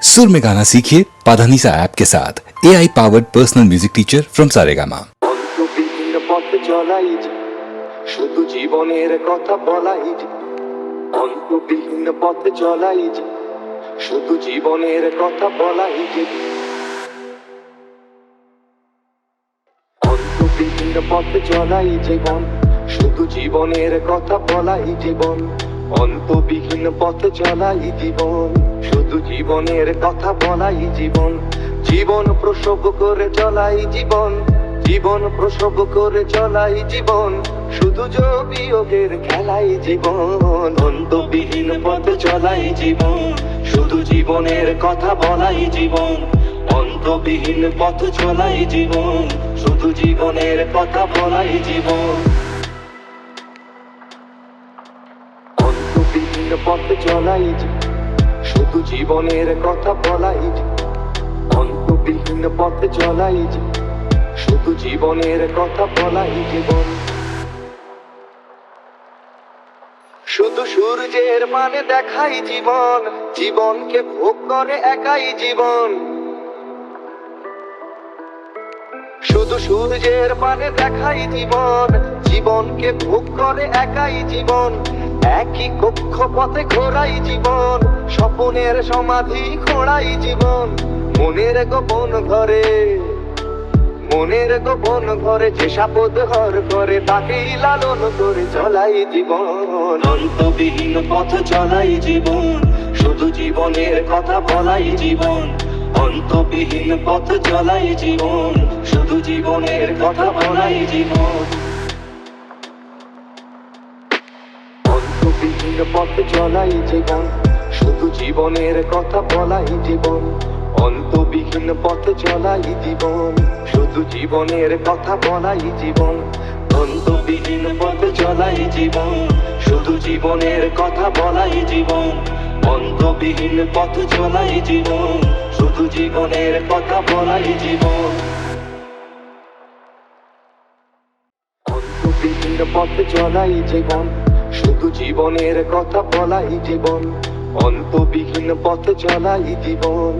सुर में गाना सीखिए पाधानीसा ऐप के साथ A I powered personal music teacher from Saregama অন্তবিহীন পথে চলাই যে শুধু জীবনের কথা বলাই যে অন্তবিহীন পথে চলাই যে শুধু জীবনের কথা বলাই যে অন্তবিহীন পথে চলাই জীবন শুধু জীবনের কথা বলাই জীবন অন্তবিহীন পথে চলাই জীবন, শুধু জীবনের কথা বলাই জীবন। জীবন প্রসব করে চলাই জীবন জীবন প্রসব করে চলাই জীবন, শুধু যোগের খেলাই জীবন। অন্তবিহীন পথে চলাই জীবন, শুধু জীবনের কথা বলাই জীবন। অন্তবিহীন পথ চলাই জীবন, শুধু জীবনের কথা বলাই জীবন। অন্তবিহীন পথে চলাই যে, শুধু জীবনের কথা বলাই যে, অন্তবিহীন পথে চলাই যে, শুধু জীবনের কথা বলাই জীবন শুধু সূর্যের মানে দেখাই জীবন, জীবনকে ভোগ করে একাই জীবন। শুধু সূর্যের মানে দেখাই জীবন, জীবনকে ভোগ করে একাই জীবন। একই কক্ষ পথে ঘোরাই জীবন, স্বপনের সমাধি খোড়াই জীবন। মনের গোপন ঘরে, মনের গোপন ঘরে যে সাপদ ঘর করে, তাকেই লালন করে চলাই জীবন। অন্তবিহীন পথ চলাই জীবন, শুধু জীবনের কথা বলাই জীবন। অন্তবিহীন পথ চলাই জীবন, শুধু জীবনের কথা বলাই জীবন। অন্তবিহীন পথ চলাই জীবন শুধু জীবনের কথা বলাই জীবন অন্তবিহীন পথ চলাই জীবন শুধু জীবনের কথা বলাই জীবন অন্তবিহীন পথ চলাই জীবন শুধু জীবনের কথা বলাই জীবন অন্তবিহীন পথ চলাই জীবন শুধু জীবনের কথা বলাই জীবন অন্তবিহীন পথে চলাই জীবন শুধু জীবনের কথা বলাই জীবন অন্তবিহীন পথে চলাই জীবন।